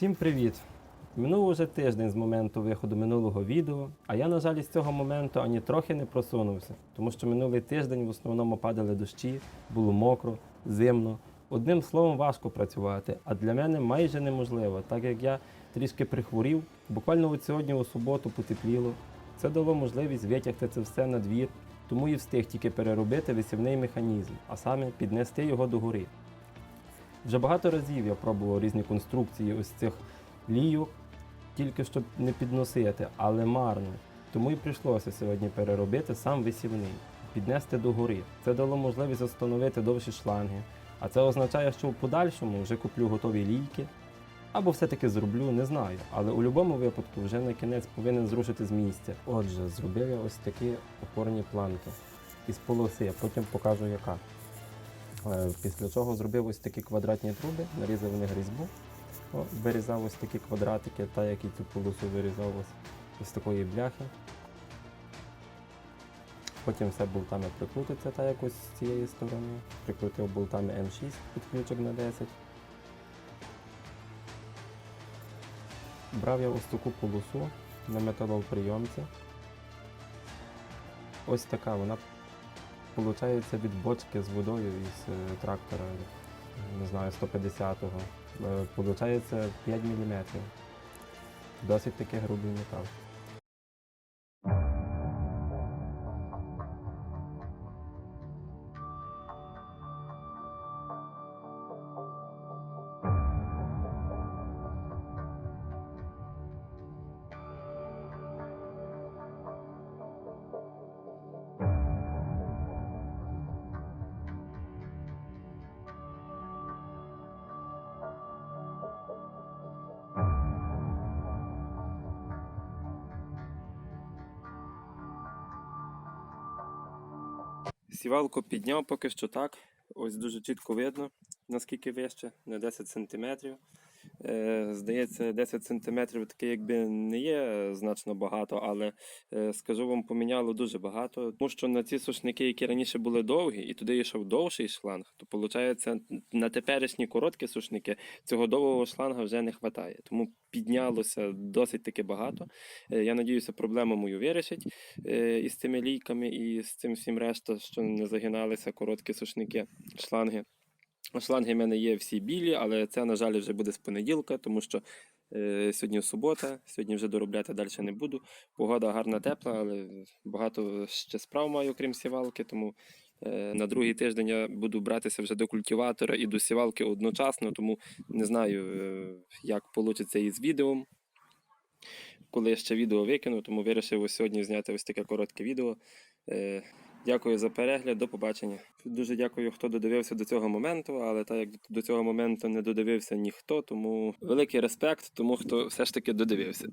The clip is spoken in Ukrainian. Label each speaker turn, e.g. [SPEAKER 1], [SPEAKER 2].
[SPEAKER 1] Всім привіт! Минув уже тиждень з моменту виходу минулого відео, а я, на жаль, із цього моменту ані трохи не просунувся, тому що минулий тиждень в основному падали дощі, було мокро, зимно. Одним словом, важко працювати, а для мене майже неможливо, так як я трішки прихворів. Буквально от сьогодні у суботу потепліло. Це дало можливість витягти це все на двір, тому і встиг тільки переробити висівний механізм, а саме піднести його до гори. Вже багато разів я пробував різні конструкції ось цих лійок, тільки щоб не підносити, але марно. Тому і прийшлося сьогодні переробити сам висівний, піднести до гори. Це дало можливість встановити довші шланги. А це означає, що в подальшому вже куплю готові лійки. Або все-таки зроблю, не знаю. Але у будь-якому випадку вже на кінець повинен зрушити з місця. Отже, зробив я ось такі опорні планки із полоси, потім покажу яка. Е, Після чого зробив ось такі квадратні труби, нарізав в них різьбу, вирізав ось такі квадратики, та як і цю полосу вирізав ось, ось такої бляхи. Потім все болтами прикрутиться, та якось з цієї сторони. Прикрутив болтами М6 під ключик на 10. Брав я ось таку полосу на металоприйомці. Ось така вона Получається від бочки з водою із е, трактора, не знаю, 150-го. Е, Получається 5 мм. Досить таки грубий метал. Сівалку підняв поки що так. Ось дуже чітко видно, наскільки вище, на 10 см. Е, здається, 10 см таке якби не є значно багато, але е, скажу вам, поміняло дуже багато. Тому що на ці сушники, які раніше були довгі, і туди йшов довший шланг, то виходить, на теперішні короткі сушники цього довгого шланга вже не вистачає. Тому піднялося досить таки багато. Е, Я надіюся, проблему мою вирішить із цими лійками і з цим всім решта, що не загиналися короткі сушники, шланги. Шланги в мене є всі білі, але це, на жаль, вже буде з понеділка, тому що е, сьогодні субота, сьогодні вже доробляти далі не буду. Погода гарна, тепла, але багато ще справ маю, крім сівалки, тому е, на другий тиждень я буду братися вже до культиватора і до сівалки одночасно, тому не знаю, е, як вийде із відео. Коли я ще відео викину, тому вирішив ось сьогодні зняти ось таке коротке відео. Е, Дякую за перегляд, до побачення. Дуже дякую, хто додивився до цього моменту, але так як до цього моменту не додивився ніхто, тому великий респект тому, хто все ж таки додивився.